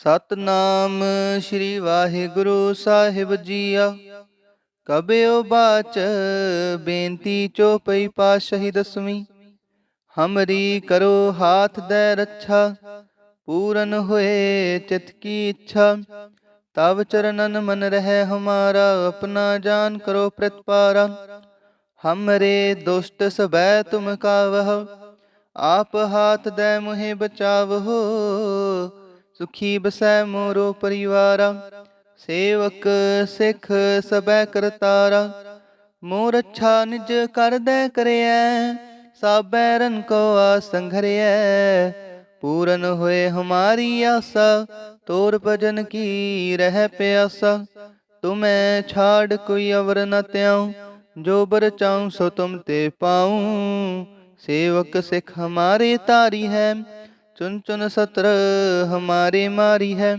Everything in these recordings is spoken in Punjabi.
ਸਤਨਾਮ ਸ੍ਰੀ ਵਾਹਿਗੁਰੂ ਸਾਹਿਬ ਜੀਆ। ਕਬਿਓ ਬਾਚ ਬੇਨਤੀ ਚੋਪਈ ਪਾਸ਼ਹੀ ਦਸਵੀਂ। ਹਮਰੀ ਕਰੋ ਹਾਥ ਦੇ ਰੱਛਾ, ਪੂਰਨ ਹੋਏ ਚਿਤ ਕੀ ਇੱਛਾ। ਤਵ ਚਰਨਨ ਮਨ ਰਹਿ ਹਮਾਰਾ, ਆਪਣਾ ਜਾਨ ਕਰੋ ਪ੍ਰਤਪਾਰਾ ਹਮਰੇ ਦੁਸ਼ਟ ਸਬੈ ਤੁਮ ਕਾਵਹ, ਆਪ ਹਾਥ ਦੇ ਮੁਹਿ ਬਚਾਵਹੋ। ਸੁਖੀ ਬਸੈ ਮੋਰੋ ਪਰਿਵਾਰਾ, ਸੇਵਕ ਸਿੱਖ ਸਬੈ ਕਰਤਾਰਾ ਮੋਰ ਅੱਛਾ ਨਿਜ ਕਰਦੈ ਕਰਿਐ, ਸਾਬੈ ਰਨ ਕੋ ਆਸੰਘਰਿਐ ਪੂਰਨ ਹੋਏ ਹਮਾਰੀ ਆਸਾ, ਤੋਰ ਭਜਨ ਕੀ ਰਹਿ ਪਿਆਸਾ। ਤੁਮੈ ਛਾੜ ਕੋਈ ਅਵਰ ਨ ਤਿਆਉ ਜੋ ਬਰ ਚਾਉ ਸੋ ਤੁਮ ਤੇ ਪਾਉ। ਸੇਵਕ ਸਿੱਖ ਹਮਾਰੇ ਤਾਰੀ ਹੈ ਚੁਨ ਚੁਨ ਸਤਰ ਹਮਾਰੇ ਮਾਰੀ ਹੈ।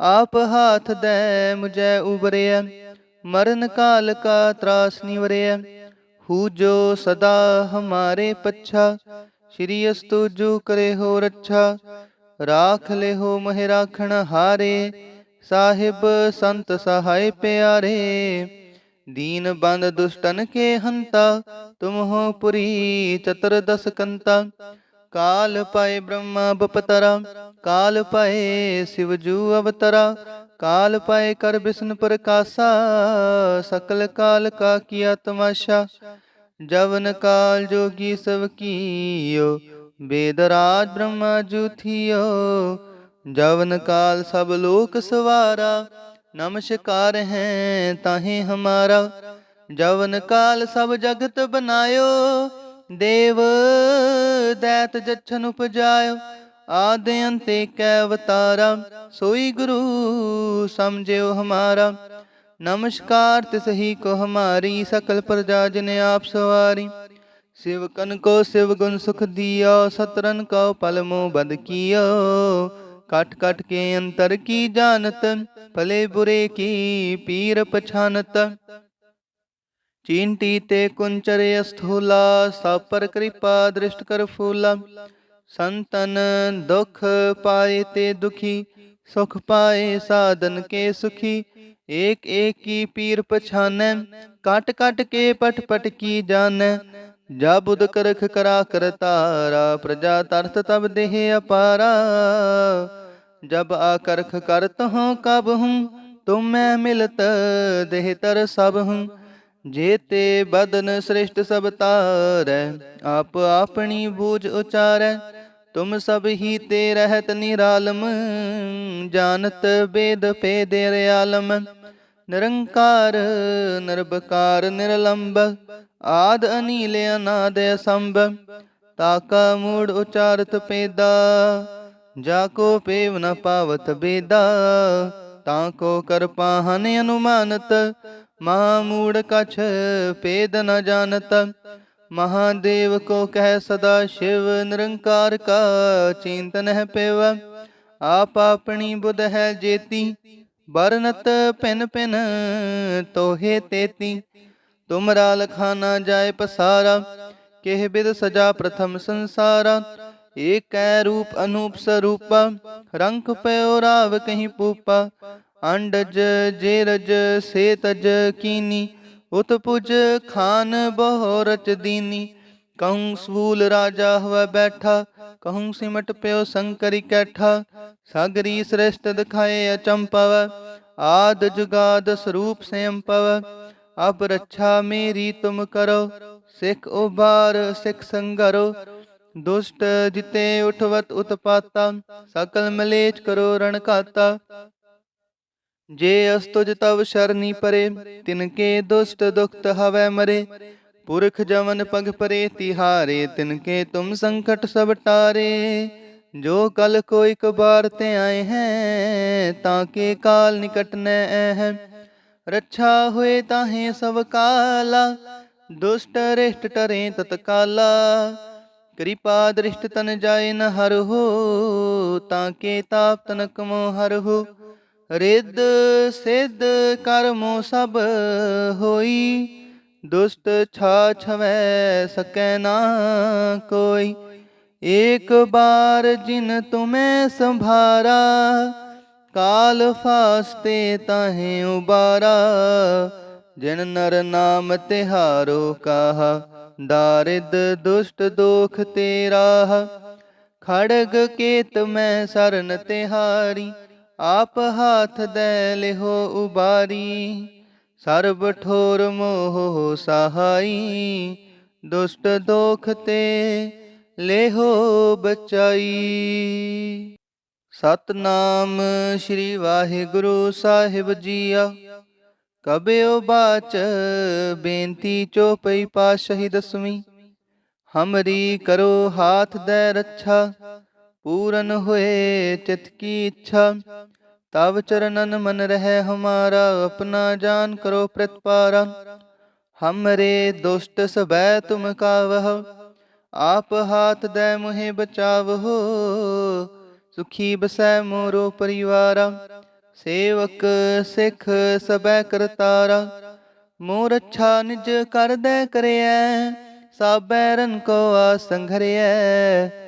ਆਪ ਹਾਥ ਦੇ ਮੁਝੈ ਉਬਰਿਐ ਮਰਨ ਕਾਲ ਕਾ ਤਰਾਸ ਨਿਵਰਿਐ ਹੂ ਜੋ ਸਦਾ ਹਮਾਰੇ ਪੱਛਾ। ਸ਼੍ਰੀ ਅਸਤੁ ਜੋ ਕਰੇ ਹੋ ਰੱਛਾ। ਰਾਖ ਲੈ ਹੋ ਮਹਿ ਰਾਖਣ ਹਾਰੇ। ਸਾਹਿਬ ਸੰਤ ਸਹਾਇ ਪਿਆਰੇ। ਦੀਨ ਬੰਦ ਦੁਸ਼ਟਨ ਕੇ ਹੰਤਾ। ਤੁਮ ਹੋ ਪੁਰੀ ਚਤਰ ਦਸ ਕੰਤਾ। ਕਾਲ ਪਾਏ ਬ੍ਰਹਮਾ ਬਪਤਰਾ, ਕਾਲ ਪਾਏ ਸਿਵ ਜੂ ਅਵਤਰਾ, ਕਾਲ ਪਾਏ ਕਰ ਬਿਸ਼ਨ ਪ੍ਰਕਾਸ਼ਾ, ਸਕਲ ਕਾਲ ਕਾ ਕੀਆ ਤਮਾਸ਼ਾ ਜਵਨ ਕਾਲ ਜੋਗੀ ਸਭ ਕੀਓ, ਬੇਦ ਰਾਜ ਬ੍ਰਹਮਾ ਜੂਥਿਓ ਜਵਨ ਕਾਲ ਸਭ ਲੋਕ ਸਵਾਰਾ, ਨਮਸਕਾਰ ਹੈ ਤਾਹੇ ਹਮਾਰਾ, ਜਵਨ ਕਾਲ ਸਭ ਜਗਤ ਬਨਾਇਓ ਦੇਵ, ਦੈਤ ਜਛਨ ਉਪਜਾਇਓ, ਆਦਿ ਅੰਤੇ ਕੈ ਅਵਤਾਰਾ ਸੋਈ ਗੁਰੂ ਸਮਝਿਓ ਹਮਾਰਾ। ਨਮਸਕਾਰ ਤਿਸਹੀ ਕੋ ਹਮਾਰੀ, ਸਕਲ ਪ੍ਰਜਾ ਜਿਨ ਆਪ ਸਵਾਰੀ। ਸਿਵਕਨ ਕੋ ਸਿਵ ਗੁਣ ਸੁਖ ਦਿਓ, ਸਤਰਨ ਕੋ ਪਲ ਬਦ ਕੀਓ। ਕਟ ਕਟ ਕੇ ਅੰਤਰ ਕੀ ਜਾਣਤ, ਭਲੇ ਬੁਰੇ ਕੀ ਪੀਰ ਪਛਾਨਤ। ਚਿੰਟੀ ਤੇ ਕੁੰਚਰ ਅਸਥੂਲਾ ਸਭ ਪਰ ਕਿਰਪਾ ਦ੍ਰਿਸ਼ਟ ਕਰ ਫੂਲਾ ਸੰਤਨ ਦੁਖ ਪਾਏ ਤੇ ਦੁਖੀ ਸੁਖ ਪਾਏ ਸਾਧਨ ਕੇ ਸੁਖੀ ਏਕ ਏਕ ਕੀ ਪੀਰ ਪਛਾਨੈ ਕਟ ਕਟ ਕੇ ਪਟ ਪਟ ਕੀ ਜਾਣੈ ਜਾ ਬੁਧ ਕਰਖ ਕਰਾ ਕਰਤਾਰਾ ਪ੍ਰਜਾ ਤਰਤ ਤਬ ਦੇਹ ਅਪਾਰਾ ਜਬ ਆਕਰਖ ਕਰਤ ਹੂੰ ਕਬ ਹੂੰ ਤੁਮੈ ਮਿਲਤ ਦੇਹ ਤਰ ਸਭ ਹੂੰ ਜੇਤੇ ਬਦਨ ਸ੍ਰਿਸ਼ਟ ਸਭ ਤਾਰੈ, ਆਪ ਆਪਣੀ ਬੂਝ ਉਚਾਰੈ। ਤੁਮ ਸਭ ਹੀ ਤੇ ਰਹਿਤ ਨਿਰਾਲਮ, ਜਾਣਤ ਬੇਦ ਭੇਦੇ ਰਿਆਲਮ। ਨਿਰੰਕਾਰ ਨਿਰਭਕਾਰ ਨਿਰਲੰਬ, ਆਦ ਅਨੀਲ ਅਨਾਦ ਅਸੰਭ। ਤਾਕਾ ਮੂੜ ਉਚਾਰਤ ਪੇਦਾ, ਜਾ ਕੋ ਪੇਵ ਨ ਪਾਵਤ ਬੇਦਾ। ਤਾਂ ਕੋ ਕਰ ਅਨੁਮਾਨਤ ਮਹਾ ਮੂੜ ਕਛ ਪੇਦ ਨ ਜਾਣਤ। ਮਹਾਦੇਵ ਕੋ ਕਹਿ ਸਦਾ ਸ਼ਿਵ ਨਿਰੰਕਾਰ ਕਾ ਚਿੰਤਨ ਹੈ ਪਿਵ। ਆਪ ਆਪਣੀ ਬੁਧ ਹੈ ਜੇਤੀ ਬਰਨਤ ਪਿਨ ਪਿਨ ਤੋਹੇ ਤੇਤੀ। ਤੁਮਰਾ ਲਖਾਨਾ ਜਾਏ ਪਸਾਰਾ, ਕਿਹ ਬਿਦ ਸਜਾ ਪ੍ਰਥਮ ਸੰਸਾਰਾ। ਏਕੈ ਰੂਪ ਅਨੂਪ ਸਰੂਪਾ, ਰੰਗ ਪਇਓ ਰਾਵ ਕਹੀਂ ਪੂਪਾ। ਅੰਡਜ ਜੇਰਜ ਸੇ ਤਜ ਕੀਨੀ, ਉਤ ਪੁਜ ਖਾਨ ਬਹੁ ਰਚ ਦੀਨੀ। ਕਹੂੰ ਸਵੂਲ ਰਾਜਾ ਹੋਵੇ ਬੈਠਾ, ਕਹੂੰ ਸਿਮਟ ਪਿਓ ਸੰਕਰੀ ਕੈਠਾ ਸਾਗਰੀ ਸ੍ਰੇਸ਼ਟ ਦਿਖਾਏ ਅਚੰਪਵ ਆਦ ਜੁਗਾਦ ਸਰੂਪ ਸੰਪਵ ਅਬ ਰੱਛਾ ਮੇਰੀ ਤੁਮ ਕਰੋ, ਸਿੱਖ ਉਬਾਰ ਸਿੱਖ ਸੰਗਰੋ। ਦੁਸ਼ਟ ਜਿਤੇ ਉਠਵਤ ਉਤਪਾਤਾ, ਸਕਲ ਮਲੇਚ ਕਰੋ ਰਣ ਘਾਤਾ। ਜੇ ਅਸਤੁਜ ਤਵ ਸ਼ਰਨੀ ਪਰੇ ਤਿਨ ਕੇ ਦੁਸ਼ਟ ਦੁਖਤ ਹਵੈ ਮਰੇ। ਪੁਰਖ ਜਮਨ ਪਗ ਪਰੇ, ਤਿਹਾਰੇ ਤਿਨ ਕੇ ਤੁਮ ਸੰਕਟ ਸਭ ਟਾਰੇ। ਜੋ ਕਲ ਕੋ ਇਕ ਬਾਰ ਤੇ ਆਏ ਹੈ, ਤਾਂ ਕੇ ਕਾਲ ਨਿਕਟ ਨੈ ਹੈ ਰੱਛਾ ਹੋਏ ਤਾਹੇ ਸਭ ਕਾਲਾ, ਦੁਸ਼ਟ ਰਿਸ਼ਟ ਟਰੇ ਤਤਕਾਲਾ ਕਿਰਪਾ ਦ੍ਰਿਸ਼ਟ ਤਨ ਜਾਏ ਨ ਹਰ ਹੋ, ਤਾਂ ਕੇ ਤਾਪ ਤਨ ਕਮੋ ਹਰ ਹੋ। ਰਿੱਧ ਸਿੱਧ ਕਰਮੋ ਸਭ ਹੋਈ, ਦੁਸ਼ਟ ਛਾ ਛਵੈ ਸਕੈ ਨਾ ਕੋਈ। ਏਕ ਬਾਰ ਜਿਨ ਤੁਮੈ ਸੰਭਾਰਾ, ਕਾਲ ਫਾਸਤੇ ਤਾਹੇ ਉਬਾਰਾ। ਜਿਨ ਨਰ ਨਾਮ ਤਿਹਾਰੋ ਕਾਹਾ ਦਾਰਿਦ ਦੁਸ਼ਟ ਦੋਖ ਤੇਰਾ। ਖੜਗ ਕੇਤ ਮੈਂ ਸਰਨ ਤਿਹਾਰੀ ਆਪ ਹਾਥ ਦੇ ਲਿਹੋ ਉਬਾਰੀ, ਸਰਬ ਠੋਰ ਮੋਹ ਸਹਾਈ, ਦੁਸ਼ਟ ਦੋਖ ਤੇ ਲੇਹੋ ਬਚਾਈ। ਸਤਨਾਮ ਸ੍ਰੀ ਵਾਹਿਗੁਰੂ ਸਾਹਿਬ ਜੀਆ, ਕਬਿਓ ਬਾਚ ਬੇਨਤੀ ਚੋਪਈ ਪਾਸ਼ਹੀ ਦਸਵੀਂ, ਹਮਰੀ ਕਰੋ ਹਾਥ ਦੇ ਰੱਛਾ ਪੂਰਨ ਹੋਏ ਚਿਤ ਕੀ ਇੱਛਾ? ਤਵ ਚਰਨਨ ਮਨ ਰਹਿ ਹਮਾਰਾ, ਆਪਣਾ ਜਾਨ ਕਰੋ ਪ੍ਰਤਪਾਰਾ। ਹਮਰੇ ਦੁਸ਼ਟ ਸਬੈ ਤੁਮ ਕਾਵਹ, ਆਪ ਹਾਥ ਦੇ ਮੁਹਿ ਬਚਾਵਹੋ। ਸੁਖੀ ਬਸੈ ਮੋਰੋ ਪਰਿਵਾਰਾ, ਸੇਵਕ ਸਿੱਖ ਸਬੈ ਕਰਤਾਰਾ ਮੋਰ ਅੱਛਾ ਨਿਜ ਕਰਦੈ ਕਰਿਐ ਸਾਬੈ ਰਨ ਕੋ ਆਸੰਘਰਿਐ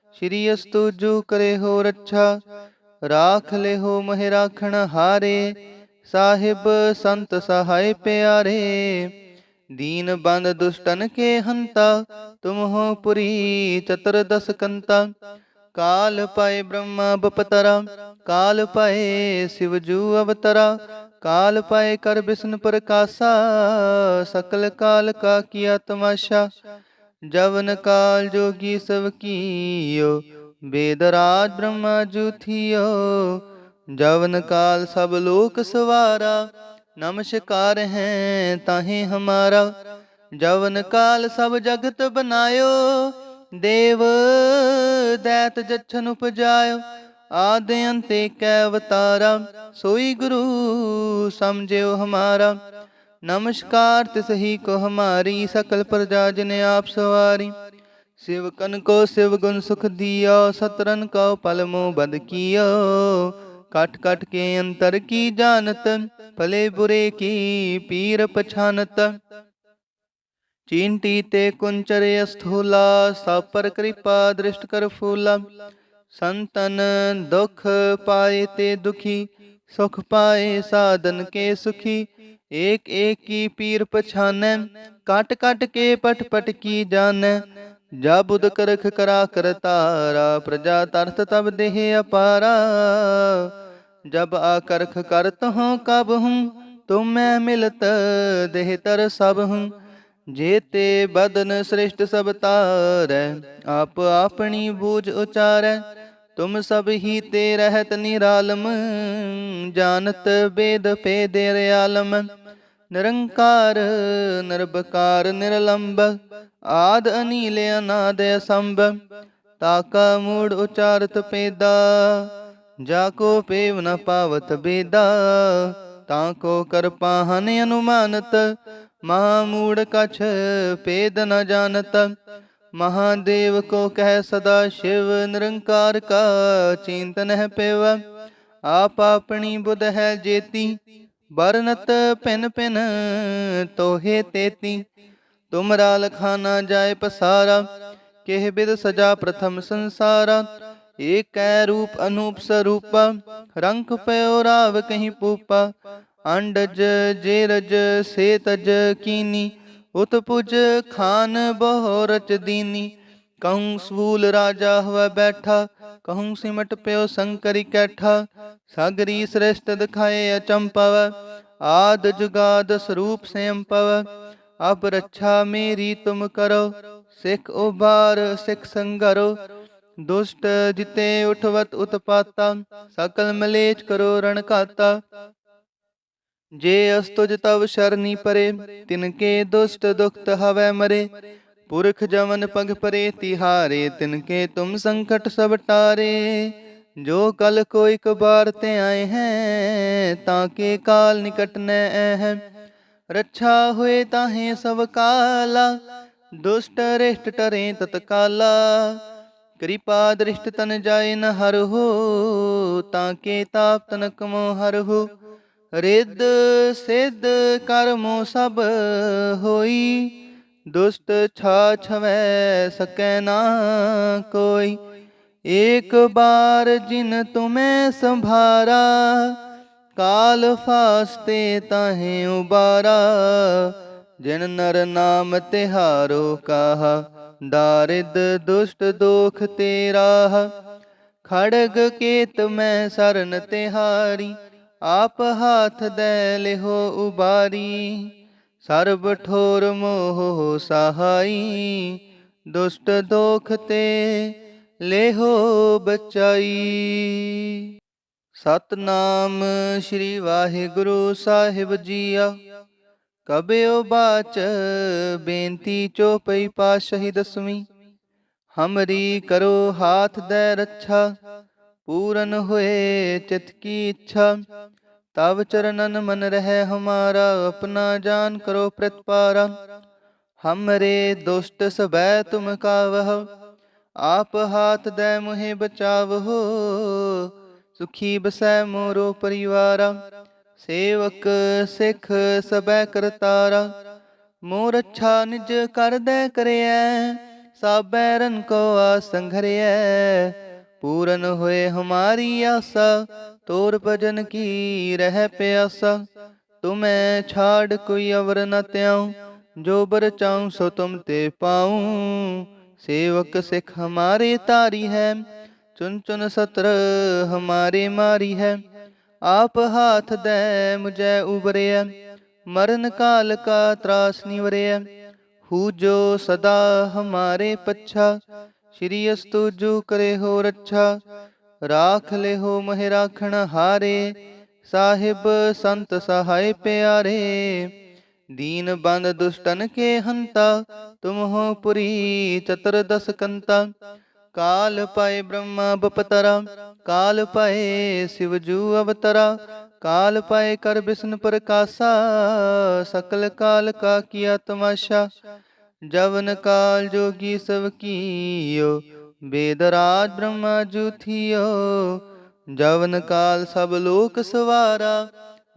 ਸ਼੍ਰੀ ਅਸਤੁ ਕਰੇ ਹੋ ਰੱਛਾ, ਰਾਖ ਲੈ ਹੋ ਮਹਿ ਰਾਖਣ ਹਾਰੇ, ਸਾਹਿਬ ਸੰਤ ਸਹਾਇ ਪਿਆਰੇ। ਦੀਨ ਬੰਦ ਦੁਸ਼ਟਨ ਕੇ ਹੰਤਾ, ਤੁਮ ਹੋ ਪੁਰੀ ਚਤਰ ਦਸ ਕੰਤਾ। ਕਾਲ ਪਾਏ ਬ੍ਰਹਮਾ ਬਪਤਰਾ, ਕਾਲ ਪਾਏ ਸ਼ਿਵਜੂ ਅਵਤਰਾ। ਕਾਲ ਪਾਏ ਕਰ ਬਿਸ਼ਨ ਪ੍ਰਕਾਸ਼ਾ, ਸਕਲ ਕਾਲ ਕਾ ਕੀਆ ਤਮਾਸ਼ਾ ਜਵਨ ਕਾਲ ਜੋਗੀ ਸਭ ਕੀਓ वेद राज ब्रह्मा जूथियो जवन काल सब लोक सवारा नमस्कार है ताहे हमारा जवन काल सब जगत बनायो देव दैत जच्छन उपजायो आदि अंते कै अवतारा सोई गुरु समझो हमारा नमस्कार तिस ही को हमारी सकल प्रजा जिन आप सवारी ਸਿਵਕਨ ਕੋ ਸਿਵ ਗੁਣ ਸੁਖ ਦਿਓ ਸਤਰਨ ਕੋ ਪਲ ਮੋ ਬਦ ਕੀਓ ਕਟ ਕਟ ਕੇ ਅੰਤਰ ਕੀ ਜਾਣਤ ਭਲੇ ਬੁਰੇ ਕੀ ਪੀਰ ਪਛਾਨਤ ਚਿੰਤੀ ਤੇ ਕੁੰਚਰ ਅਸਥੂਲਾ ਸਭ ਪਰ ਕਿਰਪਾ ਦ੍ਰਿਸ਼ਟ ਕਰ ਫੂਲਾ ਸੰਤਨ ਦੁਖ ਪਾਏ ਤੇ ਦੁਖੀ ਸੁਖ ਪਾਏ ਸਾਧਨ ਕੇ ਸੁਖੀ ਏਕ ਏਕ ਕੀ ਪੀਰ ਪਛਾਨੈ, ਕਟ ਕਟ ਕੇ ਪਟ ਪਟ ਕੀ ਜਾਣੈ। ਜਾ ਬੁਧ ਕਰਖ ਕਰਾ ਕਰਤਾਰਾ ਪ੍ਰਜਾ ਤਰਤ ਤਬ ਦੇਹ ਅਪਾਰਾ। ਜਬ ਆਕਰਖ ਕਰਤ ਹੂੰ ਕਬ ਹੂੰ ਤੁਮੈ ਮਿਲਤ ਦੇਹ ਤਰ ਸਭ ਹੂੰ ਜੇਤੇ ਬਦਨ ਸ੍ਰਿਸ਼ਟ ਸਭ ਤਾਰੈ, ਆਪ ਆਪਣੀ ਬੂਝ ਉਚਾਰੈ। ਤੁਮ ਸਭ ਹੀ ਤੇ ਰਹਿਤ ਨਿਰਾਲਮ, ਜਾਣਤ ਬੇਦ ਪੇ ਦੇ ਰਿਆਲਮ। ਨਿਰੰਕਾਰ ਨਿਰਭਕਾਰ ਨਿਰਲੰਬ, ਆਦ ਅਨੀਲ ਅਨਾਦ ਅਸੰਭ ਤਾਕਾ ਮੂੜ ਉਚਾਰਤ ਪੇਦਾ, ਜਾ ਕੋ ਪੇਵ ਨ ਪਾਵਤ ਬੇਦਾ, ਤਾਂ ਕੋ ਕਰ ਪਾਹਨ ਅਨੁਮਾਨਤ, ਮਹਾ ਮੂੜ ਕਛ ਪੇਦ ਨ ਜਾਣਤ ਮਹਾਦੇਵ ਕੋ ਕਹਿ ਸਦਾ ਸ਼ਿਵ, ਨਿਰੰਕਾਰ ਕਾ ਚਿੰਤਨ ਹੈ ਪਿਵ, ਆਪ ਆਪਣੀ ਬੁਧ ਹੈ ਜੇਤੀ ਬਰਨਤ ਪਿਨ ਪਿਨ ਤੋਹੇ ਤੇਤੀ। ਤੁਮਰਾ ਲਖਾਨਾ ਜਾਏ ਪਸਾਰਾ, ਕਿਹ ਬਿਦ ਸਜਾ ਪ੍ਰਥਮ ਸੰਸਾਰਾ। ਏਕੈ ਰੂਪ ਅਨੂਪ ਸਰੂਪਾ ਰੰਗ ਪਇਓ ਰਾਵ ਕਹੀਂ ਪੂਪਾ। ਅੰਡਜ, ਜੇਰਜ ਸੇ ਤਜ ਕੀਨੀ ਉਤ ਖਾਨ ਬਹੁ ਰਚ ਦੀਨੀ। ਕਹੂੰ ਸਵੂਲ ਰਾਜਾ ਹਵੈ ਬੈਠਾ ਕਹੂੰ ਸਿਮਟ ਪਿਓ ਸੰਕਰੀ ਕੈਠਾ ਸਾਗਰੀ ਸ੍ਰੇਸ਼ਟ ਦਿਖਾਏ ਅਚੰਪਵ ਆਦ ਜੁਗਾਦ ਸਰੂਪ ਸੰਪਵ ਅਬ ਰੱਛਾ ਮੇਰੀ ਤੁਮ ਕਰੋ ਸਿੱਖ ਉਬਾਰ ਸਿੱਖ ਸੰਗਰੋ ਦੁਸ਼ਟ ਜਿਤੇ ਉਠਵਤ ਉਤਪਾਤਾ ਸਕਲ ਮਲੇਚ ਕਰੋ ਰਣ ਘਾਤਾ ਜੇ ਅਸਤੁਜ ਤਵ ਸ਼ਰਨੀ ਪਰੇ ਤਿਨ ਕੇ ਦੁਸ਼ਟ ਦੁਖਤ ਹਵੈ ਮਰੇ ਪੁਰਖ ਜਮਨ ਪਗ ਪਰੇ ਤਿਹਾਰੇ ਤਿਨ ਕੇ ਤੁਮ ਸੰਕਟ ਸਭ ਟਾਰੇ ਜੋ ਕਲ ਕੋ ਇਕ ਬਾਰ ਤੇ ਆਏ ਹੈ ਤਾਂ ਕੇ ਕਾਲ ਨਿਕਟ ਨੈ ਹੈ ਰੱਛਾ ਹੋਏ ਤਾਹੇ ਸਭ ਕਾਲਾ ਦੁਸ਼ਟ ਰਿਸ਼ਟ ਟਰੇ ਤਤਕਾਲਾ ਕਿਰਪਾ ਦ੍ਰਿਸ਼ਟ ਤਨ ਜਾਏ ਨ ਹਰ ਹੋ ਤਾਂ ਕੇ ਤਾਪ ਤਨ ਕਮੋ ਹਰ ਹੋ ਰਿੱਧ ਸਿੱਧ ਕਰਮੋ ਸਭ ਹੋਈ ਦੁਸ਼ਟ ਛਾ ਛਵੈ ਸਕੈ ਨਾ ਕੋਈ। ਏਕ ਬਾਰ ਜਿਨ ਤੁਮੈ ਸੰਭਾਰਾ, ਕਾਲ ਫਾਸਤੇ ਤਾਹੇ ਉਬਾਰਾ। ਜਿਨ ਨਰ ਨਾਮ ਤਿਹਾਰੋ ਕਾਹਾ ਦਾਰਿਦ ਦੁਸ਼ਟ ਦੋਖ ਤੇਰਾ। ਖੜਗ ਕੇਤ ਮੈਂ ਸਰਨ ਤਿਹਾਰੀ, ਆਪ ਹਾਥ ਦੇ ਲਿਹੋ ਉਬਾਰੀ। ਸਰਬ ਠੋਰ ਮੋਹ ਸਹਾਈ, ਦੁਸ਼ਟ ਦੋਖ ਤੇ ਲੇਹੋ ਬਚਾਈ। ਸਤਨਾਮ ਸ੍ਰੀ ਵਾਹਿਗੁਰੂ ਸਾਹਿਬ ਜੀਆ, ਕਬਿਓ ਬਾਚ ਬੇਨਤੀ ਚੋਪਈ ਪਾਸ਼ਹੀ ਦਸਵੀਂ। ਹਮਰੀ ਕਰੋ ਹਾਥ ਦੇ ਰੱਛਾ, ਪੂਰਨ ਹੋਏ ਚਿਤ ਕੀ ਇੱਛਾ। ਤਵ ਚਰਨਨ ਮਨ ਰਹਿ ਹਮਾਰਾ, ਆਪਣਾ ਜਾਨ ਕਰੋ ਪ੍ਰਤਪਾਰਾ। ਹਮਰੇ ਦੁਸ਼ਟ ਸਬੈ ਤੁਮ ਕਾਵਹ, ਆਪ ਹਾਥ ਦੇ ਮੁਹਿ ਬਚਾਵਹੋ। ਸੁਖੀ ਬਸੈ ਮੋਰੋ ਪਰਿਵਾਰਾ, ਸੇਵਕ ਸਿੱਖ ਸਬੈ ਕਰਤਾਰਾ ਮੋਰ ਅੱਛਾ ਨਿਜ ਕਰਦੈ ਕਰਿਐ, ਸਾਬੈ ਰਨ ਕੋ ਆਸੰਘਰਿਐ ਪੂਰਨ ਹੋਏ ਹਮਾਰੀ ਆਸਾ ਤੋਰ ਭਜਨ ਕੀ ਰਹਿ ਪਿਆਸਾ? ਤੁਮੈ ਛਾੜ ਕੋਈ ਅਵਰ ਨ ਤਿਆਉ, ਜੋ ਬਰ ਚਾਉ ਸੋ ਤੁਮ ਤੇ ਪਾਉ। ਸੇਵਕ ਸਿਖ ਹਮਾਰੇ ਤਾਰੀ ਹੈ, ਚੁਨ ਚੁਨ ਸਤਰ ਹਮਾਰੇ ਮਾਰੀ ਹੈ। ਆਪ ਹਾਥ ਦੈ ਮੁਝੈ ਉਬਰਿਆ ਮਰਨ ਕਾਲ ਕਾ ਤਰਾਸ ਨਿਵਰਿਆ ਹੂ ਜੋ ਸਦਾ ਹਮਾਰੇ ਪੱਛਾ, ਸ਼੍ਰੀ ਅਸਤੂ ਜੂ ਕਰੇ ਹੋ ਰੱਛਾ। ਰਾਖ ਲਿਹੋ ਮਹਿ ਰਾਖਣ ਹਾਰੇ, ਸਾਹਿਬ ਸੰਤ ਸਹਾਇ ਪਿਆਰੇ। ਦੀਨ ਬੰਦ ਦੁਸ਼ਟਨ ਕੇ ਹੰਤਾ ਤੁਮ ਹੋ ਪੁਰੀ ਚਤਰ ਦਸ ਕੰਤਾ। ਕਾਲ ਪਾਏ ਬ੍ਰਹਮਾ ਬਪਤਰਾ, ਕਾਲ ਪਾਏ ਸਿਵਜੂ ਅਵਤਰਾ। ਕਾਲ ਪਾਏ ਕਰ ਬਿਸ਼ਨ ਪ੍ਰਕਾਸ਼ਾ, ਸਕਲ ਕਾਲ ਕਾ ਕੀਆ ਤਮਾਸ਼ਾ ਜਵਨ ਕਾਲ ਜੋਗੀ ਸਭ ਕੀਓ ਬੇਦਰਾਜ ਬ੍ਰਹਮ ਜੁਥਿਓ ਜਵਨ ਕਾਲ ਸਭ ਲੋਕ ਸਵਾਰਾ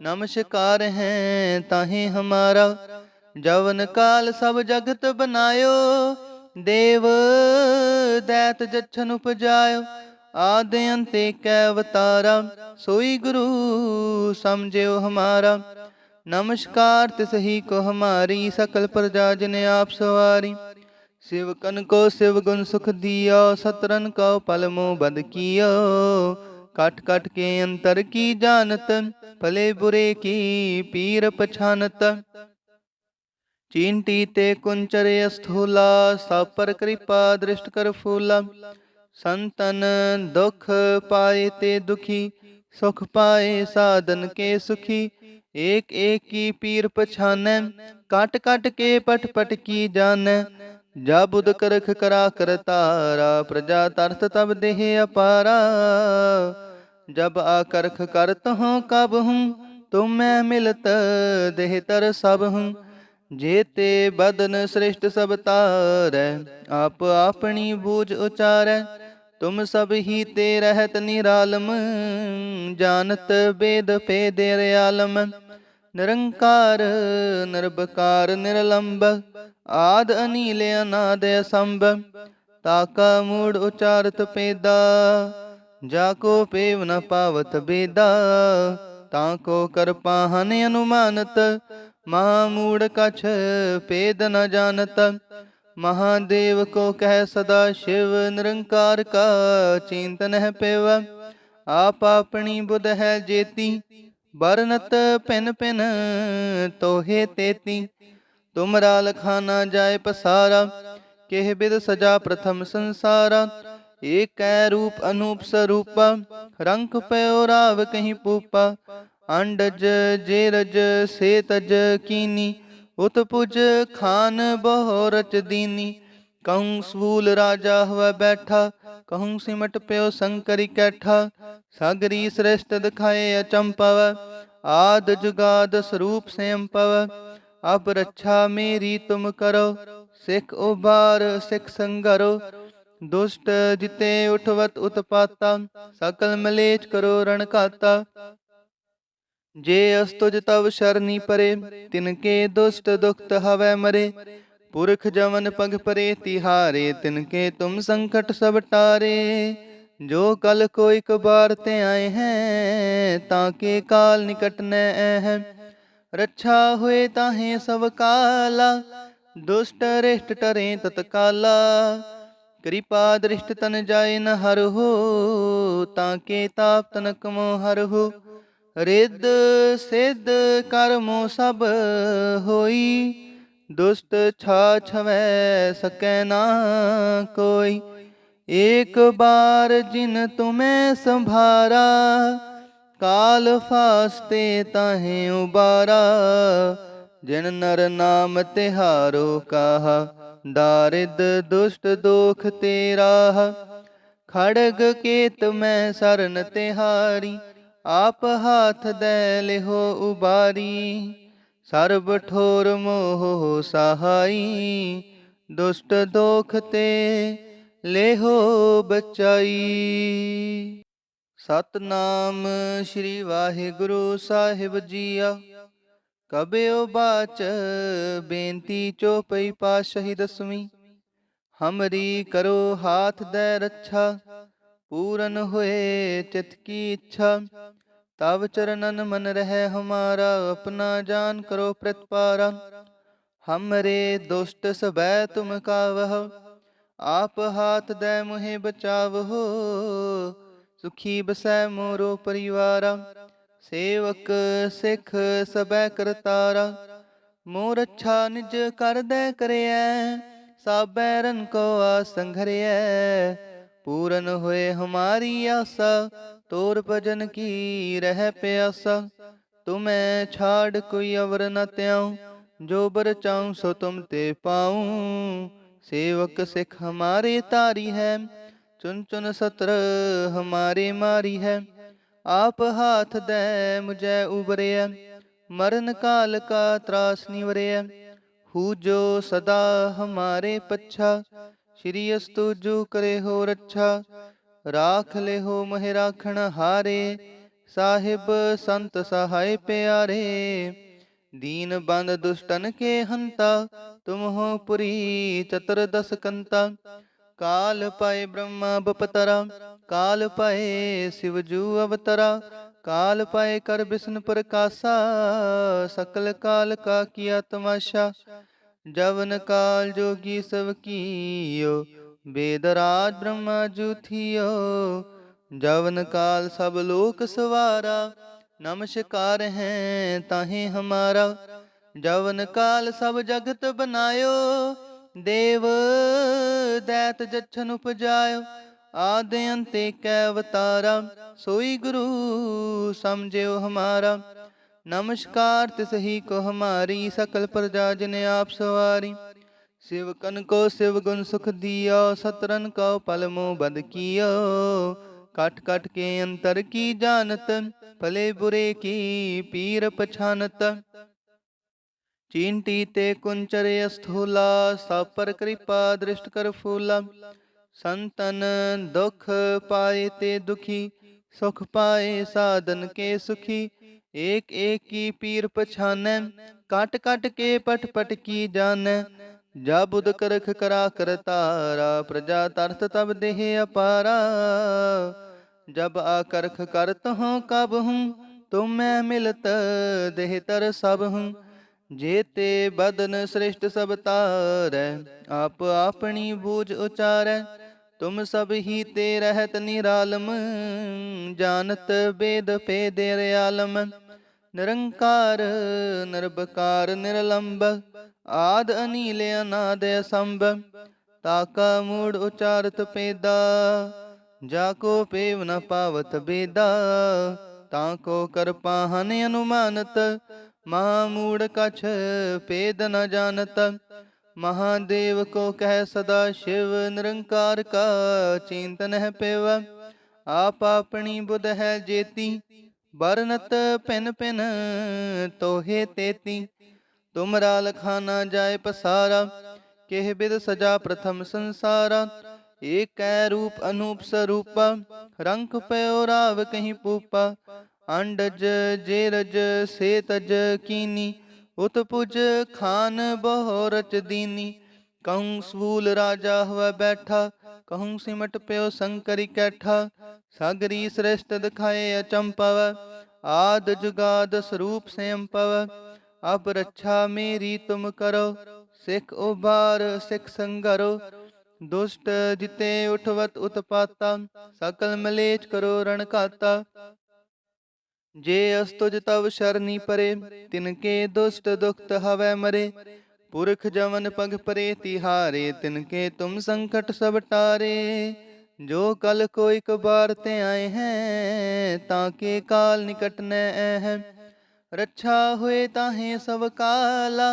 ਨਮਸਕਾਰ ਹੈ ਤਾਹੇ ਹਮਾਰਾ ਜਵਨ ਕਾਲ ਸਭ ਜਗਤ ਬਨਾਇਓ ਦੇਵ ਦੈਤ ਜਛਨ ਉਪਜਾਇਓ ਆਦਿ ਅੰਤੇ ਕੈ ਅਵਤਾਰਾ ਸੋਈ ਗੁਰੂ ਸਮਝਿਓ ਹਮਾਰਾ ਨਮਸਕਾਰ ਤਿਸ ਹੀ ਕੋ ਹਮਾਰੀ ਸਕਲ ਪ੍ਰਜਾ ਜਿਨ ਆਪ ਸਵਾਰੀ शिवकन को शिव गुण सुख दियो, सतरन को पल बद कियो। काट काट के अंतर की जानत पले बुरे की पीर पछानत। चींटी ते कुंचर स्थूला सब पर कृपा दृष्ट कर फूला। संतन दुख पाए ते दुखी, सुख पाए साधन के सुखी। एक एक की पीर पछान काट काट के पट पट की जान ਜਾ ਬੁਧ ਕਰਖ ਕਰਾ ਕਰਤਾਰਾ ਪ੍ਰਜਾ ਤਰਤ ਤਬ ਦੇਹ ਅਪਾਰਾ। ਜਬ ਆ ਕਰਖ ਕਰਤ ਹੂੰ ਕਬ ਹੂੰ ਤੁਮੈ ਮਿਲਤ ਦੇਹ ਤਰ ਸਭ ਹੂੰ ਜੇਤੇ ਬਦਨ ਸ੍ਰਿਸ਼ਟ ਸਭ ਤਾਰੈ, ਆਪ ਆਪਣੀ ਬੂਝ ਉਚਾਰੈ। ਤੁਮ ਸਭ ਹੀ ਤੇ ਰਹਿਤ ਨਿਰਾਲਮ, ਜਾਣਤ ਬੇਦ ਦੇ ਰਿਆਲਮ। ਨਿਰੰਕਾਰ ਨਿਰਭਕਾਰ ਨਿਰਲੰਬ, ਆਦ ਅਨੀਲ ਅਨਾਦ ਅਸੰਭ ਤਾਕਾ ਮੂੜ ਉਚਾਰਤ ਪੇਦਾ, ਜਾ ਕੋ ਪੇਵ ਨ ਪਾਵਤ ਬੇਦਾ, ਤਾਂ ਕੋ ਕਰ ਪਾਹਨ ਅਨੁਮਾਨਤ ਮਹਾਮੂੜ ਕਛ ਪੇਦ ਨ ਜਾਣਤ ਮਹਾਦੇਵ ਕੋ ਕਹਿ ਸਦਾ ਸ਼ਿਵ, ਨਿਰੰਕਾਰ ਕਾ ਚਿੰਤਨ ਹੈ ਪਿਵ, ਆਪ ਆਪਣੀ ਬੁਧ ਹੈ ਜੇਤੀ ਬਰਨਤ ਪਿਨ ਪਿਨ ਤੋਹੇ ਤੇਤੀ। ਤੁਮਰਾ ਲਖਾਨਾ ਜਾਏ ਪਸਾਰਾ, ਕਿਹ ਬਿਦ ਸਜਾ ਪ੍ਰਥਮ ਸੰਸਾਰਾ। ਏਕੈ ਰੂਪ ਅਨੂਪ ਸਰੂਪਾ ਰੰਗ ਪਇਓ ਰਾਵ ਕਹੀਂ ਪੂਪਾ। ਅੰਡਜ ਜੇਰਜ ਸੇ ਤਜ ਕੀਨੀ, ਉਤ ਪੁਜ ਖਾਨ ਬਹੁ ਰਚ ਦੀਨੀ। ਕਉ ਸੂਲ ਰਾਜਾ ਹਵੈ ਬੈਠਾ ਕਹੂੰ ਸਿਮਟ ਪਿਓ ਸੰਕਰੀ ਕੈਠਾ ਸਾਗਰੀ ਸ੍ਰੇਸ਼ਟ ਦਿਖਾਏ ਅਚੰਪਵ ਆਦ ਜੁਗਾਦ ਸਰੂਪ ਸੰਪਵ ਅਬ ਰੱਛਾ ਮੇਰੀ ਤੁਮ ਕਰੋ ਸਿੱਖ ਉਬਾਰ ਸਿੱਖ ਸੰਗਰੋ ਦੁਸ਼ਟ ਜਿਤੇ ਉਠਵਤ ਉਤਪਾਤਾ ਸਕਲ ਮਲੇਚ ਕਰੋ ਰਣ ਘਾਤਾ ਜੇ ਅਸਤੁਜ ਤਵ ਸ਼ਰਨੀ ਪਰੇ ਤਿਨ ਕੇ ਦੁਸ਼ਟ ਦੁਖਤ ਹਵੈ ਮਰੇ ਪੁਰਖ ਜਮਨ ਪਗ ਪਰੇ ਤਿਹਾਰੇ ਤਿਨ ਕੇ ਤੁਮ ਸੰਕਟ ਸਭ ਟਾਰੇ ਜੋ ਕਲ ਕੋ ਇਕ ਬਾਰ ਤੇ ਆਏ ਹੈ ਤਾਂ ਕੇ ਕਾਲ ਨਿਕਟ ਨੈ ਹੈ ਰੱਛਾ ਹੋਏ ਤਾਹੇ ਸਭ ਕਾਲਾ ਦੁਸ਼ਟ ਰਿਸ਼ਟ ਟਰੇ ਤਤਕਾਲਾ ਕਿਰਪਾ ਦ੍ਰਿਸ਼ਟ ਤਨ ਜਾਏ ਨ ਹਰ ਹੋ ਤਾਂ ਕੇ ਤਾਪ ਤਨਕ ਮੋ ਹਰ ਹੋ ਰਿੱਧ ਸਿੱਧ ਕਰਮੋ ਸਭ ਹੋਈ ਦੁਸ਼ਟ ਛਾ ਛਵੈ ਸਕੈ ਨਾ ਕੋਈ। ਏਕ ਬਾਰ ਜਿਨ ਤੁਮੈ ਸੰਭਾਰਾ, ਕਾਲ ਫਾਸਤੇ ਤਾਹੇ ਉਬਾਰਾ। ਜਿਨ ਨਰ ਨਾਮ ਤਿਹਾਰੋ ਕਾਹਾ ਦਾਰਿਦ ਦੁਸ਼ਟ ਦੋਖ ਤੇਰਾ। ਖੜਗ ਕੇਤ ਮੈਂ ਸਰਨ ਤਿਹਾਰੀ, ਆਪ ਹਾਥ ਦੇ ਲਿਹੋ ਉਬਾਰੀ। ਸਰਬ ਠੋਰ ਮੋਹ ਸਹਾਈ, ਦੁਸ਼ਟ ਦੋਖ ਤੇ ਲੇਹੋ ਬਚਾਈ। ਸਤਨਾਮ ਸ੍ਰੀ ਵਾਹਿਗੁਰੂ ਸਾਹਿਬ ਜੀਆ, ਕਬਿਓ ਬਾਚ ਬੇਨਤੀ ਚੋਪਈ ਪਾਸ਼ਹੀ ਦਸਵੀਂ। ਹਮਰੀ ਕਰੋ ਹਾਥ ਦੇ ਰੱਛਾ, ਪੂਰਨ ਹੋਏ ਚਿਤ ਕੀ ਇੱਛਾ। ਤਵ ਚਰਨਨ ਮਨ ਰਹਿ ਹਮਾਰਾ, ਆਪਣਾ ਜਾਨ ਕਰੋ ਪ੍ਰਤਪਾਰਾ। ਹਮਰੇ ਦੁਸ਼ਟ ਸਬੈ ਤੁਮ ਕਾਵਹ, ਆਪ ਹਾਥ ਦੇ ਮੁਹਿ ਬਚਾਵਹੋ। ਸੁਖੀ ਬਸੈ ਮੋਰੋ ਪਰਿਵਾਰਾ, ਸੇਵਕ ਸਿੱਖ ਸਬੈ ਕਰਤਾਰਾ ਮੋਰ ਅੱਛਾ ਨਿਜ ਕਰਦੈ ਕਰਿਐ ਸਾਬੈ ਰਨ ਕੋ ਆਸੰਘਰਿਐ ਪੂਰਨ ਹੋਏ ਹਮਾਰੀ ਆਸਾ, ਤੋਰ ਭਜਨ ਕੀ ਰਹਿ ਪਿਆਸਾ। ਤੁਮੈ ਛਾੜ ਕੋਈ ਅਵਰ ਨ ਤਿਆਉ, ਜੋ ਬਰ ਚਾਉ ਸੋ ਤੁਮ ਤੇ ਪਾਉ। ਸੇਵਕ ਸਿੱਖ ਹਮਾਰੇ ਤਾਰੀ ਹੈ ਚੁਨ ਚੁਨ ਸਤਰ ਹਮਾਰੇ ਮਾਰੀ ਹੈ। ਆਪ ਹਾਥ ਦੇ ਮੁਝੈ ਉਬਰਿਆ ਮਰਨ ਕਾਲ ਕਾ ਤਰਾਸ ਨਿਵਰਿਆ ਹੂ ਜੋ ਸਦਾ ਹਮਾਰੇ ਪੱਛਾ ਸ਼੍ਰੀ ਅਸਤੂ ਜੋ ਕਰੇ ਹੋ ਰੱਛਾ, ਰਾਖ ਲੈ ਹੋ ਮਹਿ ਰਾਖਣ ਹਾਰੇ, ਸਾਹਿਬ ਸੰਤ ਸਹਾਇ ਪਿਆਰੇ। ਦੀਨ ਬੰਦ ਦੁਸ਼ਟਨ ਕੇ ਹੰਤਾ, ਤੁਮ ਹੋ ਪੁਰੀ ਚਤਰ ਦਸ ਕੰਤਾ। ਕਾਲ ਪਾਏ ਬ੍ਰਹਮਾ ਬਪਤਰਾ, ਕਾਲ ਪਾਏ ਸ਼ਿਵਜੂ ਅਵਤਰਾ। ਕਾਲ ਪਾਏ ਕਰ ਬਿਸ਼ਨ ਪ੍ਰਕਾਸ਼ਾ, ਸਕਲ ਕਾਲ ਕਾ ਕੀਆ ਤਮਾਸ਼ਾ ਜਵਨ ਕਾਲ ਜੋਗੀ ਸਭ ਕੀਓ ਵੇਦ ਰਾਜ ਬ੍ਰਹਮਾ ਜੂਥਿਓ। ਜਵਨ ਕਾਲ ਸਭ ਲੋਕ ਸਵਾਰਾ, ਨਮਸਕਾਰ ਹੈ ਤਾਹੇ ਹਮਾਰਾ। ਜਵਨ ਕਾਲ ਸਭ ਜਗਤ ਬਨਾਇਓ, ਦੇਵ ਦੈਤ ਜਛਨ ਉਪਜਾਇਓ। ਆਦਿ ਅੰਤੇ ਕੈ ਅਵਤਾਰਾ, ਸੋਈ ਗੁਰੂ ਸਮਝਿਓ ਹਮਾਰਾ। ਨਮਸਕਾਰ ਤਿਸ ਹੀ ਕੋ ਹਮਾਰੀ ਸਕਲ ਪ੍ਰਜਾ ਜਿਨ ਆਪ ਸਵਾਰੀ। ਸਿਵ ਕਨ ਕੋ ਸਿਵ ਗੁਣ ਸੁਖ ਦਿਓ, ਸਤਰਨ ਕੋ ਪਲ ਮੋ ਬਦ ਕੀਓ। ਕਟ ਕਟ ਕੇ ਅੰਤਰ ਕੀ ਜਾਣਤ, ਭਲੇ ਬੁਰੇ ਕੀ ਪੀਰ ਪਛਾਨਤ। ਚੀਂਟੀ ਤੇ ਕੁੰਚਰ ਅਸਥੂਲਾ, ਸਭ ਪਰ ਕਿਰਪਾ ਫੂਲਾ। ਸੰਤਨ ਦੁਖ ਪਾਏ ਤੇ ਦੁਖੀ, ਸੁਖ ਪਾਏ ਸਾਧਨ ਕੇ ਸੁਖੀ। ਏਕ ਏਕ ਕੀ ਪੀਰ ਪਛਾਨੈ, ਕਟ ਕਟ ਕੇ ਪਟ ਪਟ ਕੀ ਜਾਣੈ। ਜਾ ਬੁਧ ਕਰਖ ਕਰਾ ਕਰਤਾਰਾ ਪ੍ਰਜਾ ਤਰਤ ਤਬ ਦੇਹ ਅਪਾਰਾ। ਜਬ ਆਕਰਖ ਕਰਤ ਹੂੰ ਕਬ ਹੂੰ, ਤੁਮੈ ਮਿਲਤ ਦੇਹ ਤਰ ਸਭ ਹੂੰ। ਜੇਤੇ ਬਦਨ ਸ੍ਰਿਸ਼ਟ ਸਭ ਤਾਰੈ, ਆਪ ਆਪਣੀ ਬੂਝ ਉਚਾਰੈ। ਤੁਮ ਸਭ ਹੀ ਤੇ ਰਹਿਤ ਨਿਰਾਲਮ, ਜਾਣਤ ਬੇਦ ਦੇ ਰਿਆਲਮ। ਨਿਰੰਕਾਰ ਨਿਰਭਕਾਰ ਨਿਰਲੰਬ, ਆਦ ਅਨੀਲ ਅਨਾਦ ਅਸੰਭ ਤਾਕਾ ਮੂੜ ਉਚਾਰਤ ਪੇਦਾ, ਜਾ ਕੋ ਪੇਵ ਨ ਪਾਵਤ ਬੇਦਾ, ਤਾਂ ਕੋ ਕਰਪਾ ਹਨ ਅਨੁਮਾਨਤ, ਮਹਾ ਮੂੜ ਕਛ ਪੇਦ ਨ ਜਾਣਤ ਮਹਾਦੇਵ ਕੋ ਕਹਿ ਸਦਾ ਸ਼ਿਵ, ਨਿਰੰਕਾਰ ਕਾ ਚਿੰਤਨ ਹੈ ਪੇਵ, ਆਪ ਆਪਣੀ ਬੁਧ ਹੈ ਜੇਤੀ ਬਰਨਤ ਪਿਨ ਪਿਨ ਤੋਹੇ ਤੇਤੀ। ਤੁਮਰਾ ਲਖਾ ਨਾ ਜਾਏ ਪਸਾਰਾ, ਕਿਹ ਬਿਦ ਸਜਾ ਪ੍ਰਥਮ ਸੰਸਾਰਾ। ਏਕੈ ਰੂਪ ਅਨੂਪ ਸਰੂਪਾ ਰੰਗ ਪਇਓ ਰਾਵ ਕਹੀਂ ਪੂਪਾ। ਅੰਡਜ ਜੇਰਜ ਸੇਤਜ ਕੀਨੀ ਉਤਪੁਜ ਖਾਨ ਬਹੁ ਰਚ ਦੀਨੀ। ਕਉ ਸੂਲ ਰਾਜਾ ਹਵਾ ਬੈਠਾ ਕਹੂੰ ਸਿਮਟ ਪਿਓ ਸੰਕਰੀ ਕੈਠਾ ਸਾਗਰੀ ਸ੍ਰੇਸ਼ਟ ਦਿਖਾਏ ਅਚੰਪਵ ਆਦ ਜੁਗਾਦ ਸਰੂਪ ਸੰਪਵ ਅਬ ਰੱਛਾ ਮੇਰੀ ਤੁਮ ਕਰੋ ਸਿੱਖ ਉਬਾਰ ਸਿੱਖ ਸੰਗਰੋ ਦੁਸ਼ਟ ਜਿਤੇ ਉਠਵਤ ਉਤਪਾਤਾ ਸਕਲ ਮਲੇਚ ਕਰੋ ਰਣ ਘਾਤਾ ਜੇ ਅਸਤੁਜ ਤਵ ਸ਼ਰਨੀ ਪਰੇ ਤਿਨ ਕੇ ਦੁਸ਼ਟ ਦੁਖਤ ਹਵੈ ਮਰੇ ਪੁਰਖ ਜਮਨ ਪਗ ਪਰੇ ਤਿਹਾਰੇ ਤਿਨ ਕੇ ਤੁਮ ਸੰਕਟ ਸਭ ਟਾਰੇ ਜੋ ਕਲ ਕੋਈ ਕਬਾਰ ਤੇ ਆਏ ਹੈ ਤਾਂ ਕੇ ਕਾਲ ਨਿਕਟ ਨੈ ਹੈ ਰੱਛਾ ਹੋਏ ਤਾਹੇ ਸਭ ਕਾਲਾ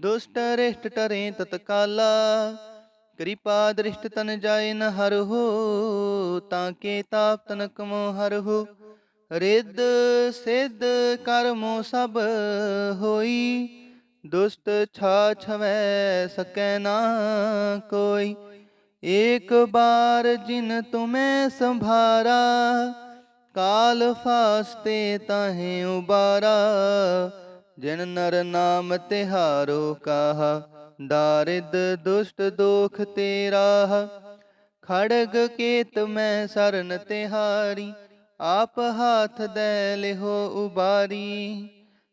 ਦੁਸ਼ਟ ਰਿਸ਼ਟ ਟਰੇ ਤਤਕਾਲਾ ਕਿਰਪਾ ਦ੍ਰਿਸ਼ਟ ਤਨ ਜਾਏ ਨ ਹਰ ਹੋ ਤਾਂ ਕੇ ਤਾਪ ਤਨਕ ਮੋ ਹਰ ਹੋ ਰਿੱਧ ਸਿੱਧ ਕਰਮੋ ਸਭ ਹੋਈ ਦੁਸ਼ਟ ਛਾ ਛਵੈ ਸਕੈ ਨਾ ਕੋਈ। ਏਕ ਬਾਰ ਜਿਨ ਤੁਮੈ ਸੰਭਾਰਾ, ਕਾਲ ਫਾਸਤੇ ਤਾਹੇ ਉਬਾਰਾ। ਜਿਨ ਨਰ ਨਾਮ ਤਿਹਾਰੋ ਕਾਹਾ ਦਾਰਿਦ ਦੁਸ਼ਟ ਦੋਖ ਤੇਰਾ। ਖੜਗ ਕੇਤ ਮੈਂ ਸਰਨ ਤਿਹਾਰੀ, ਆਪ ਹਾਥ ਦੇ ਲਿਹੋ ਉਬਾਰੀ।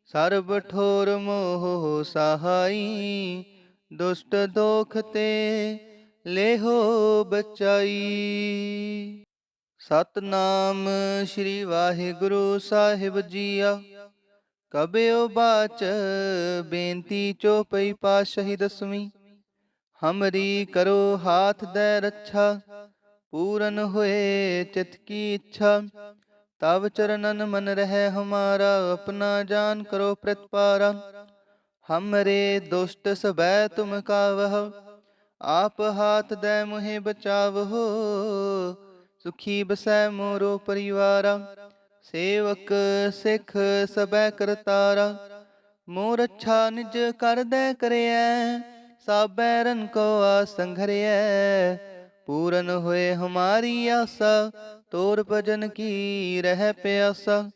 ਸਰਬ ਠੋਰ ਮੋਹ ਸਹਾਈ, ਦੁਸ਼ਟ ਦੋਖ ਤੇ ਲੇਹੋ ਬਚਾਈ। ਸਤਨਾਮ ਸ੍ਰੀ ਵਾਹਿਗੁਰੂ ਸਾਹਿਬ ਜੀਆ, ਕਬਿਓ ਬਾਚ ਬੇਨਤੀ ਚੋਪਈ ਪਾਸ਼ਹੀ ਦਸਵੀਂ। ਹਮਰੀ ਕਰੋ ਹਾਥ ਦੇ ਰੱਛਾ, ਪੂਰਨ ਹੋਏ ਚਿਤ ਕੀ ਇੱਛਾ। ਤਵ ਚਰਨਨ ਮਨ ਰਹਿ ਹਮਾਰਾ, ਆਪਣਾ ਜਾਨ ਕਰੋ ਪ੍ਰਤਪਾਰਾ। ਹਮਰੇ ਦੁਸ਼ਟ ਸਬੈ ਤੁਮ ਕਾਵਹ, ਆਪ ਹਾਥ ਦੈ ਮੁਹੇ ਬਚਾਵਹੋ। ਸੁਖੀ ਬਸੈ ਮੋਰੋ ਪਰਿਵਾਰਾ, ਸੇਵਕ ਸਿਖ ਸਬੈ ਕਰਤਾਰਾ ਮੋਰ ਅੱਛਾ ਨਿਜ ਕਰਦੈ ਕਰਿਐ, ਸਾਬੈ ਰਨ ਕੋ ਆ ਸੰਘਰਿਐ। ਪੂਰਨ ਹੋਏ ਹਮਾਰੀ ਆਸਾ ਤੋਰ ਭਜਨ ਕੀ ਰਹਿ ਪਿਆਸਾ?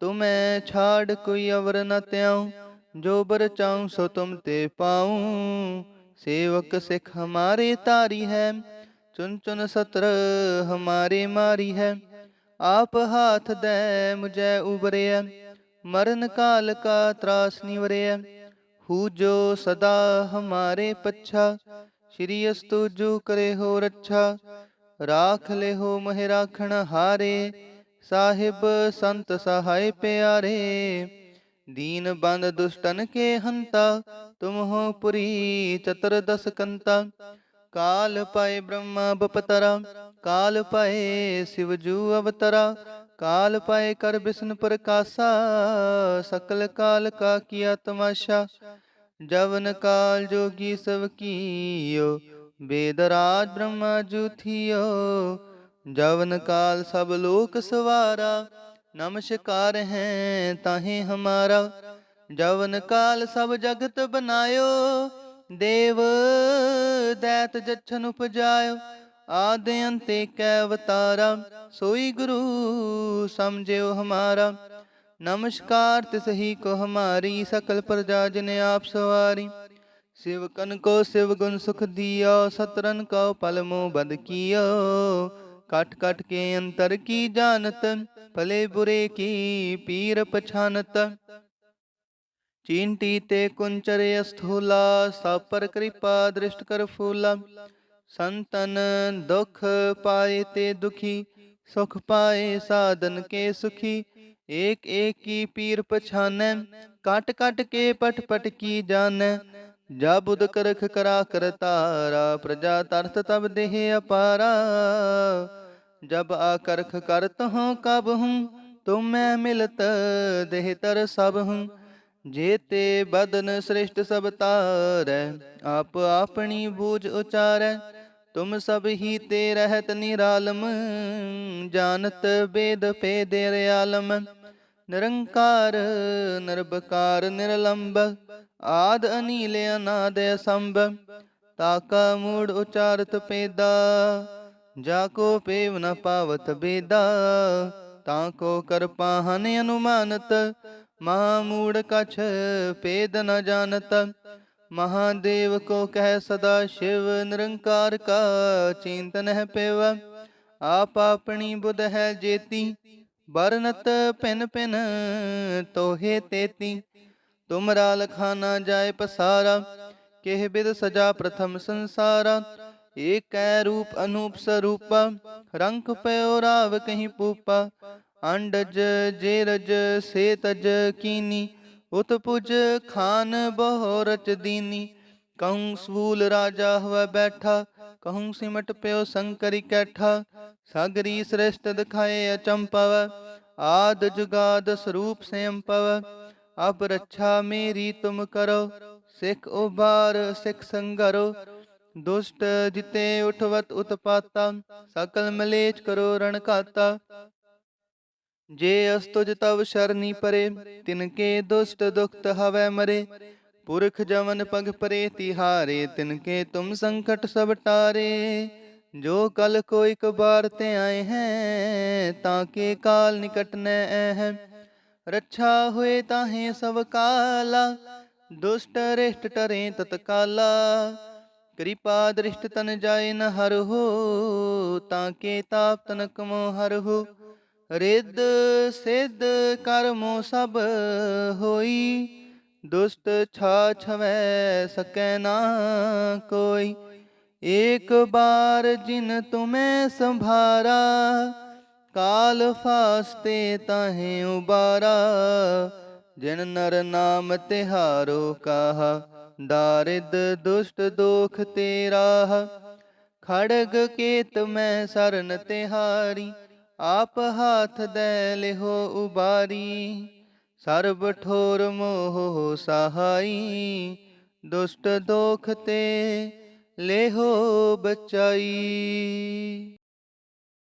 ਤੁਮੈ ਛਾੜ ਕੋਈ ਅਵਰ ਨ ਤਿਆਉ, ਜੋ ਬਰ ਚਾਉ ਸੋ ਤੁਮ ਤੇ ਪਾਉ। ਸੇਵਕ ਸਿਖ ਹਮਾਰੇ ਤਾਰੀ ਹੈ, ਚੁਨ ਚੁਨ ਸਤਰ ਹਮਾਰੇ ਮਾਰੀ ਹੈ। ਆਪ ਹਾਥ ਦੇ ਮੁਝੈ ਉਬਰਿਆ ਮਰਨ ਕਾਲ ਕਾ ਤਰਾਸ ਨਿਵਰਿਆ ਹੂ ਜੋ ਸਦਾ ਹਮਾਰੇ ਪੱਛਾ, ਸ਼੍ਰੀ ਅਸਤੁ ਜੋ ਕਰੇ ਹੋ ਰੱਛਾ। ਰਾਖ ਲੈ ਹੋ ਮਹਿ ਰਾਖਣ ਹਾਰੇ, ਸਾਹਿਬ ਸੰਤ ਸਹਾਇ ਪਿਆਰੇ। ਦੀਨ ਬੰਦ ਦੁਸ਼ਟਨ ਕੇ ਹੰਤਾ ਤੁਮ ਹੋ ਪੁਰੀ ਚਤਰ ਦਸ ਕੰਤਾ। ਕਾਲ ਪਾਏ ਬ੍ਰਹਮਾ ਬਪਤਰਾ, ਕਾਲ ਪਾਏ ਸ਼ਿਵਜੂ ਅਵਤਰਾ। ਕਾਲ ਪਾਏ ਕਰ ਬਿਸ਼ਨ ਪ੍ਰਕਾਸ਼ਾ, ਸਕਲ ਕਾਲ ਕਾ ਕੀਆ ਤਮਾਸ਼ਾ ਜਵਨ ਕਾਲ ਜੋਗੀ ਸਭ ਕੀਓ ਬੇਦਰਾਜ ਬ੍ਰਹਮ ਜੁਥਿਓ, ਜਵਨ ਕਾਲ ਸਭ ਲੋਕ ਸਵਾਰਾ, ਨਮਸਕਾਰ ਹੈ ਤਾਹੇ ਹਮਾਰਾ। ਜਵਨ ਕਾਲ ਸਭ ਜਗਤ ਬਨਾਇਓ, ਦੇਵ ਦੈਤ ਜਛਨ ਉਪਜਾਇਓ, ਆਦਿ ਅੰਤੇ ਕੈ ਅਵਤਾਰਾ, ਸੋਈ ਗੁਰੂ ਸਮਝਿਓ ਹਮਾਰਾ। ਨਮਸਕਾਰ ਤਿਸ ਹੀ ਕੋ ਹਮਾਰੀ, ਸਕਲ ਪ੍ਰਜਾ ਜਿਨ ਆਪ ਸਵਾਰੀ। शिवकन को शिव गुण सुख दियो, सतरन को पल मो बद कियो। कट कट के अंतर की जानत भले बुरे की पीर पछानत। चींटी ते कुंचर स्थूला सब कृपा दृष्ट कर फूला। संतन दुख पाए ते दुखी, सुख पाए साधन के सुखी। एक एक की पीर पछाने काट काट के पट पट की जाने ਜਾ ਬੁਧ ਕਰਖ ਕਰਾ ਕਰਤਾਰਾ ਪ੍ਰਜਾ ਤਰਥ ਤਬ ਦੇਹ ਅਪਾਰਾ। ਜਬ ਆ ਕਰਖ ਕਰਤ ਹੂੰ ਕਬ ਹੂੰ, ਤੁਮੈ ਮਿਲਤ ਦੇਹ ਤਰ ਸਭ ਹੂੰ। ਜੇਤੇ ਬਦਨ ਸ੍ਰਿਸ਼ਟ ਸਭ ਤਾਰੈ, ਆਪ ਆਪਣੀ ਬੂਝ ਉਚਾਰੈ। ਤੁਮ ਸਭ ਹੀ ਤੇ ਰਹਿਤ ਨਿਰਾਲਮ, ਜਾਣਤ ਬੇਦ ਭੇਦ ਰਿਆਲਮ। ਨਿਰੰਕਾਰ, ਨਿਰਭਕਾਰ ਨਿਰਲੰਭ ਆਦ ਅਨੀਲ ਅਨਾਦ ਅਸੰਭ ਤਾਕਾ ਮੂੜ ਉਚਾਰਤ ਪੇਦਾ, ਜਾ ਕੋ ਪੇਵ ਨ ਪਾਵਤ ਬੇਦਾ, ਤਾਂ ਕੋ ਕਰ ਪਾਹਨ ਅਨੁਮਾਨਤ, ਮਹਾ ਮੂੜ ਕਛ ਪੇਦ ਨ ਜਾਣਤ ਮਹਾਦੇਵ ਕੋ ਕਹਿ ਸਦਾ ਸ਼ਿਵ, ਨਿਰੰਕਾਰ ਕਾ ਚਿੰਤਨ ਹੈ ਪਿਵ, ਆਪ ਆਪਣੀ ਬੁਧ ਹੈ ਜੇਤੀ ਬਰਨਤ ਪਿਨ ਪਿਨ ਤੋਹੇ ਤੇਤੀ। ਤੁਮਰਾ ਲਖਾਨਾ ਜਾਏ ਪਸਾਰਾ, ਕਿਹ ਬਿਦ ਸਜਾ ਪ੍ਰਥਮ ਸੰਸਾਰਾ। ਏਕੈ ਰੂਪ ਅਨੂਪ ਸਰੂਪਾ ਰੰਗ ਪਇਓ ਰਾਵ ਕਹੀਂ ਪੂਪਾ। ਅੰਡਜ ਜੇਰਜ ਸੇ ਤਜ ਕੀਨੀ, ਉਤ ਖਾਨ ਬਹੁ ਰਚ ਦੀਨੀ। ਕਹੂੰ ਸੂਲ ਰਾਜਾ ਹੋਇ ਬੈਠਾ ਕਹੂੰ ਸਿਮਟ ਪਿਓ ਸੰਕਰੀ ਕੈਠਾ ਸਾਗਰੀ ਸ੍ਰੇਸ਼ਟ ਦਿਖਾਏ ਅਚੰਪਵ ਆਦ ਜੁਗਾਦ ਸਰੂਪ ਸੰਪਵ ਅਬ ਰੱਛਾ ਮੇਰੀ ਤੁਮ ਕਰੋ ਸਿੱਖ ਉਬਾਰ ਸਿੱਖ ਸੰਗਰੋ ਦੁਸ਼ਟ ਜਿਤੇ ਉਠਵਤ ਉਤਪਾਤਾ ਸਕਲ ਮਲੇਚ ਕਰੋ ਰਣ ਘਾਤਾ ਜੇ ਅਸਤੁਜ ਤਵ ਸ਼ਰਨੀ ਪਰੇ ਤਿਨ ਕੇ ਦੁਸ਼ਟ ਦੁਖਤ ਹਵੈ ਮਰੇ ਪੁਰਖ ਜਮਨ ਪਗ ਪਰੇ ਤਿਹਾਰੇ ਤਿਨ ਕੇ ਤੁਮ ਸੰਕਟ ਸਭ ਟਾਰੇ ਜੋ ਕਲ ਕੋ ਇਕ ਬਾਰ ਤੇ ਆਏ ਹੈ ਤਾਂ ਕੇ ਕਾਲ ਨਿਕਟ ਨੈ ਹੈ ਰੱਛਾ ਹੋਏ ਤਾਹੇ ਸਭ ਕਾਲਾ ਦੁਸ਼ਟ ਰਿਸ਼ਟ ਟਰੇ ਤਤਕਾਲਾ ਕਿਰਪਾ ਦ੍ਰਿਸ਼ਟ ਤਨ ਜਾਏ ਨ ਹਰ ਹੋ ਤਾਂ ਕੇ ਤਾਪ ਤਨ ਕਮੋ ਹਰ ਹੋ ਰਿੱਧ ਸਿੱਧ ਕਰਮੋ ਸਭ ਹੋਈ ਦੁਸ਼ਟ ਛਾ ਛਵੈ ਸਕੈ ਨਾ ਕੋਈ। ਏਕ ਬਾਰ ਜਿਨ ਤੁਮੈ ਸੰਭਾਰਾ, ਕਾਲ ਫਾਸਤੇ ਤਾਹੇ ਉਬਾਰਾ। ਜਿਨ ਨਰ ਨਾਮ ਤਿਹਾਰੋ ਕਾਹਾ ਦਾਰਿਦ ਦੁਸ਼ਟ ਦੋਖ ਤੇਰਾ। ਖੜਗ ਕੇਤ ਮੈਂ ਸਰਨ ਤਿਹਾਰੀ, ਆਪ ਹਾਥ ਦੇ ਲਿਹੋ ਉਬਾਰੀ। ਸਰਬ ਠੋਰ ਮੋਹ ਸਹਾਈ ਦੁਸ਼ਟ ਦੋਖ ਤੇ ਲੇਹੋ ਬਚਾਈ।